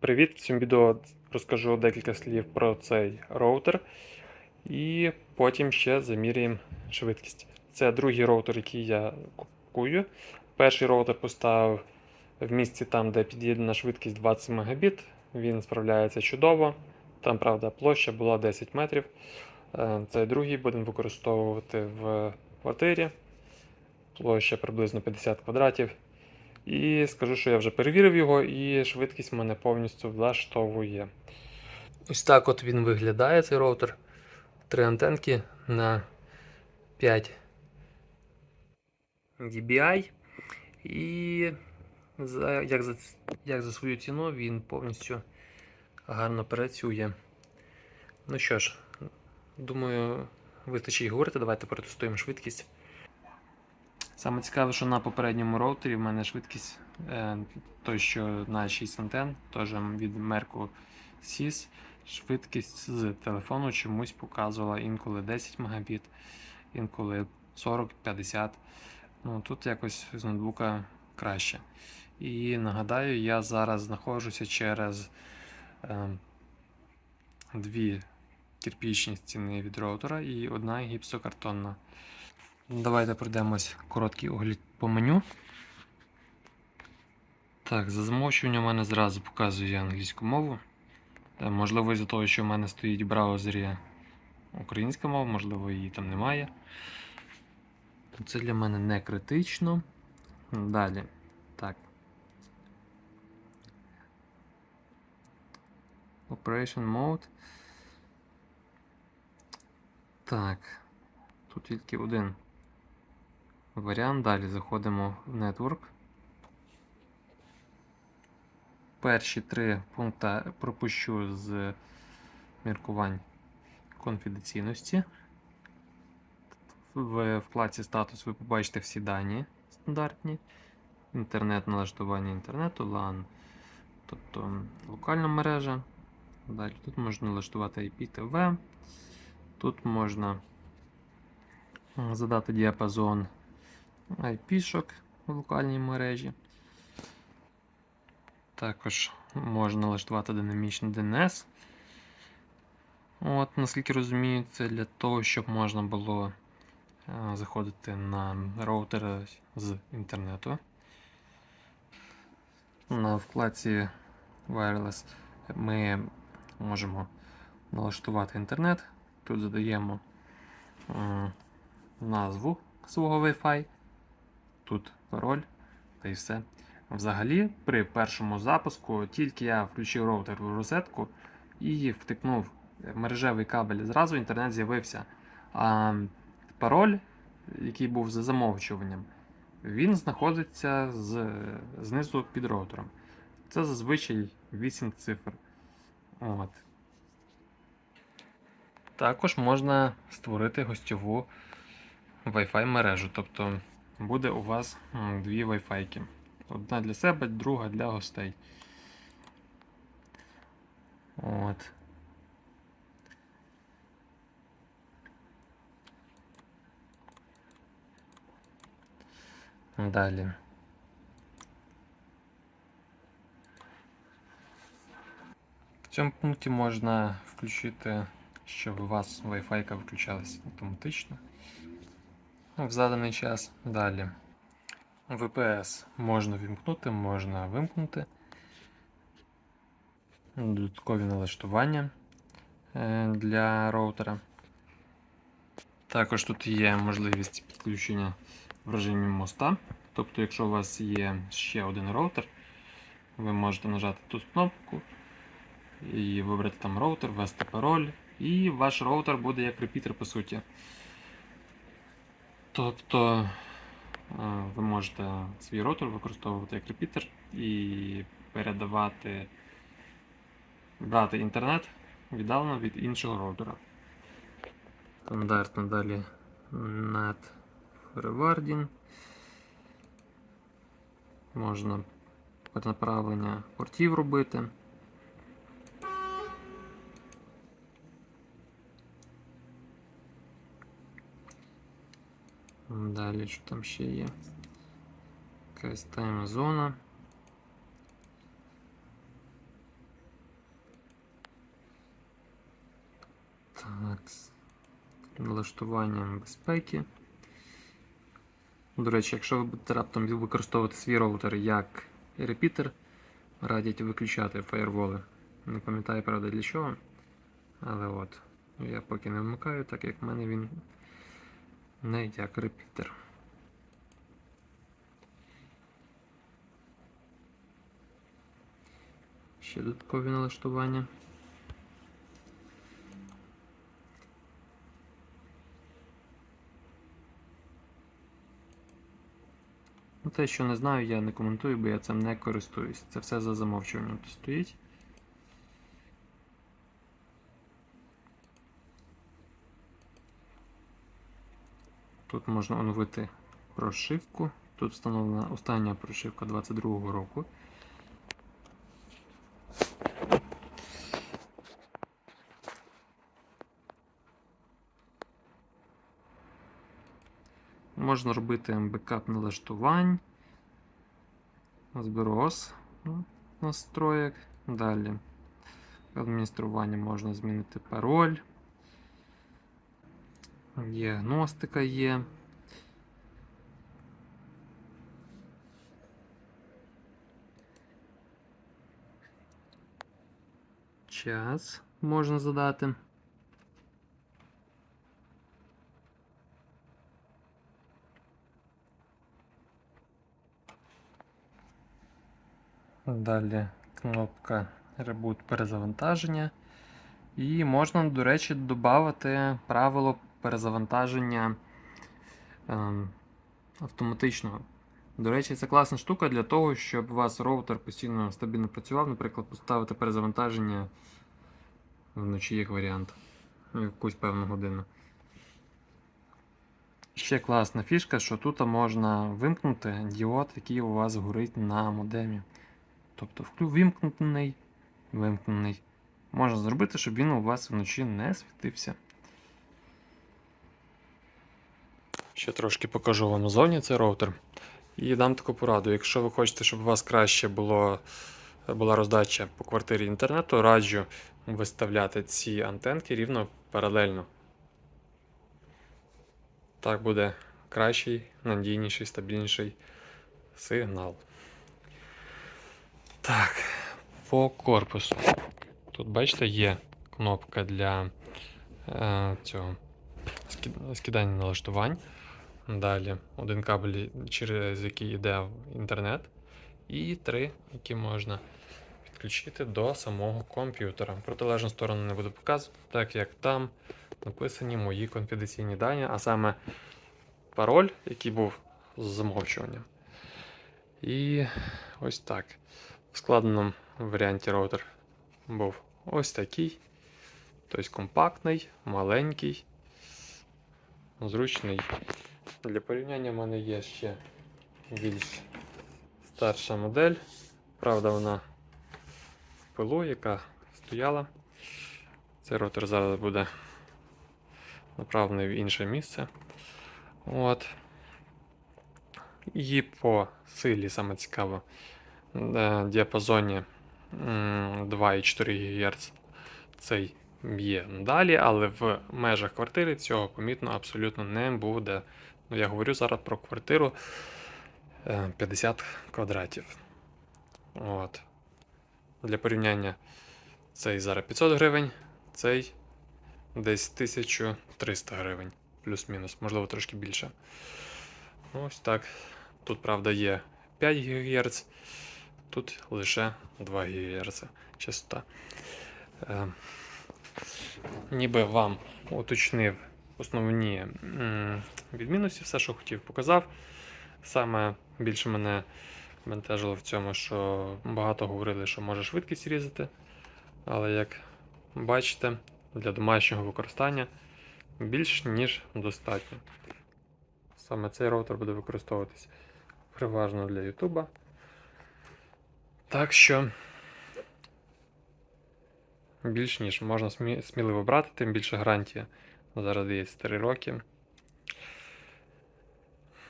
Привіт! В цьому відео розкажу декілька слів про цей роутер і потім ще заміряємо швидкість. Це другий роутер, який я купую. Перший роутер поставив в місці там, де під'єднана швидкість 20 Мбіт. Він справляється чудово. Там, правда, площа була 10 метрів. Е, Цей другий будемо використовувати в квартирі. Площа приблизно 50 квадратів. І скажу, що я вже перевірив його, і швидкість мене повністю влаштовує. Ось так от він виглядає, цей роутер. Три антенки на 5 dBi. І за, як, за, як за свою ціну він повністю гарно працює. Ну що ж, думаю, вистачить говорити. Давайте протестуємо швидкість. Саме цікаве, що на попередньому роутері в мене швидкість е, той, що на 6 антен, теж від Merco SIS, швидкість з телефону чомусь показувала інколи 10 Мбіт, інколи 40-50. Ну, Тут якось з ноутбука краще. І нагадаю, я зараз знаходжуся через е, дві кирпічні стіни від роутера і одна гіпсокартонна. Давайте пройдемось короткий огляд по меню. Так, за замовчування в мене зразу показує англійську мову. Е, Можливо, із-за того, що в мене стоїть в браузері українська мова, можливо, її там немає. Це для мене не критично. Далі. Так. Operation Mode. Так. Тут тільки один варіант. Далі заходимо в Network. Перші три пункти пропущу з міркувань конфіденційності. В вкладці статус ви побачите всі дані стандартні. Інтернет, налаштування інтернету, LAN, тобто локальна мережа. Далі тут можна налаштувати IPTV. Тут можна задати діапазон IP-шок в локальній мережі. Також можна налаштувати динамічний DNS. От, наскільки розумію, це для того, щоб можна було е, заходити на роутер з інтернету. На вкладці Wireless ми можемо налаштувати інтернет. Тут задаємо е, назву свого Wi-Fi, тут пароль та й все. Взагалі, при першому запуску, тільки я включив роутер в розетку і втикнув мережевий кабель, зразу інтернет з'явився. А пароль, який був за замовчуванням, він знаходиться з, знизу під роутером. Це зазвичай 8 цифр. От. Також можна створити гостьову Wi-Fi мережу. Тобто буде у вас дві Wi-Fi. Одна для себе, друга для гостей. От. Далі. В цьому пункті можна включити, щоб у вас Wi-Fi включалась автоматично в заданий час. Далі. VPS можна вімкнути, можна вимкнути. Додаткові налаштування е, для роутера. Також тут є можливість підключення в режимі моста. Тобто, якщо у вас є ще один роутер, ви можете нажати тут кнопку і вибрати там роутер, ввести пароль, і ваш роутер буде як репітер по суті. Тобто е, ви можете свій роутер використовувати як репітер і передавати, брати інтернет віддалено від іншого роутера. Стандартно далі net forwarding. Можна перенаправлення портів робити. Далі що там ще є? Якась тайм-зона. Так, налаштування безпеки. До речі, якщо ви будете раптом використовувати свій роутер як репітер, радять виключати фаєрволи. Не пам'ятаю, правда, для чого. Але от, я поки не вмикаю, так як в мене він не як репітер. Ще додаткові налаштування. Ну, те, що не знаю, я не коментую, бо я цим не користуюсь. Це все за замовчуванням тут стоїть. Тут можна оновити прошивку. Тут встановлена остання прошивка 22 року. Можна робити бекап налаштувань, зброс ну, настроєк. Далі адміністрування можна змінити пароль. Діагностика є. Час можна задати. Далі кнопка Reboot перезавантаження. І можна, до речі, додати правило перезавантаження ем, автоматичного. До речі, це класна штука для того, щоб у вас роутер постійно стабільно працював. Наприклад, поставити перезавантаження вночі як варіант. в Якусь певну годину. Ще класна фішка, що тут можна вимкнути діод, який у вас горить на модемі. Тобто вимкнений, вимкнений. Можна зробити, щоб він у вас вночі не світився. Ще трошки покажу вам зовні цей роутер. І дам таку пораду. Якщо ви хочете, щоб у вас краще було, була роздача по квартирі інтернету, раджу виставляти ці антенки рівно паралельно. Так буде кращий, надійніший, стабільніший сигнал. Так, по корпусу. Тут, бачите, є кнопка для е, цього скидання налаштувань. Далі один кабель, через який йде в інтернет, і три, які можна підключити до самого комп'ютера. Протилежну сторону не буду показувати, так як там написані мої конфіденційні дані, а саме пароль, який був з замовчуванням. І ось так. В складеному варіанті роутер був ось такий. Тобто компактний, маленький, зручний. Для порівняння в мене є ще більш старша модель. Правда, вона в пилу, яка стояла. Цей роутер зараз буде направлений в інше місце. От. І по силі саме цікаво діапазоні 2,4 ГГц цей б'є далі, але в межах квартири цього помітно абсолютно не буде. Ну, я говорю зараз про квартиру е, 50 квадратів. От. Для порівняння цей зараз 500 гривень, цей десь 1300 гривень, плюс-мінус, можливо, трошки більше. Ну, Ось так. Тут, правда, є 5 ГГц, тут лише 2 ГГц частота. Е, ніби вам уточнив основні відмінності, все, що хотів, показав. Саме більше мене бентежило в цьому, що багато говорили, що може швидкість різати. Але як бачите, для домашнього використання більш ніж достатньо. Саме цей роутер буде використовуватись переважно для YouTube. Так що більш ніж можна сміливо брати, тим більше гарантія зараз є 3 роки.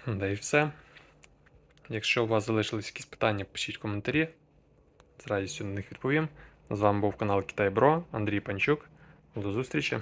Да і все. Якщо у вас залишились якісь питання, пишіть коментарі. З радістю на них відповім. З вами був канал Китай Бро, Андрій Панчук. До зустрічі!